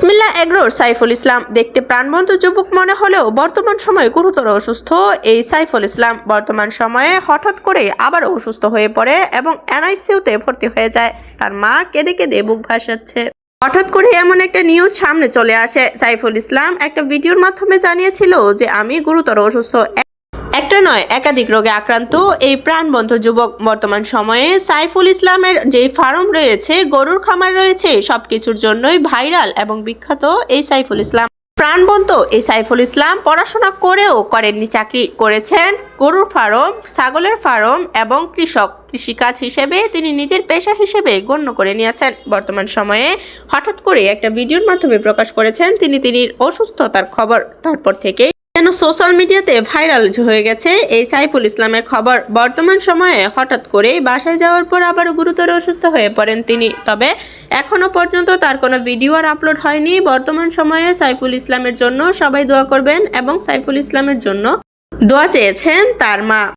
বিসমিল্লা এগ্রোর সাইফুল ইসলাম। দেখতে প্রাণবন্ত যুবক মনে হলেও বর্তমান সময়ে গুরুতর অসুস্থ। এই সাইফুল ইসলাম বর্তমান সময়ে হঠাৎ করে আবার অসুস্থ হয়ে পড়ে এবং এনআইসিউতে ভর্তি হয়ে যায়। তার মা কেঁদে কেঁদে বুক ভাসাচ্ছে। হঠাৎ করে এমন একটা নিউজ সামনে চলে আসে। সাইফুল ইসলাম একটা ভিডিওর মাধ্যমে জানিয়েছিল যে, আমি গুরুতর অসুস্থ। নয়, একাধিক রোগে আক্রান্ত এই প্রাণবন্ত যুবক বর্তমান সময়ে সাইফুল ইসলামের যে ফার্ম রয়েছে, গরুর খামার রয়েছে, সবকিছুর জন্যই ভাইরাল এবং বিখ্যাত এই সাইফুল ইসলাম। প্রাণবন্ত এই সাইফুল ইসলাম পড়াশোনা করেও করেননি, চাকরি করেছেন গরুর ফার্ম, ছাগলের ফার্ম এবং কৃষক। কৃষিকাজ হিসেবে তিনি নিজের পেশা হিসেবে গণ্য করে নিয়েছেন। বর্তমান সময়ে হঠাৎ করে একটা ভিডিওর মাধ্যমে প্রকাশ করেছেন, তিনি তিনি অসুস্থতার খবর। তারপর থেকে যেন সোশ্যাল মিডিয়াতে ভাইরাল হয়ে গেছে? এই সাইফুল ইসলামের খবর বর্তমান সময়ে হঠাৎ করে বাসায় যাওয়ার পর আবার গুরুতর অসুস্থ হয়ে পড়েন তিনি। তবে এখনও পর্যন্ত তার কোনো ভিডিও আর আপলোড হয়নি। বর্তমান সময়ে সাইফুল ইসলামের জন্য সবাই দোয়া করবেন এবং সাইফুল ইসলামের জন্য দোয়া চেয়েছেন তার মা।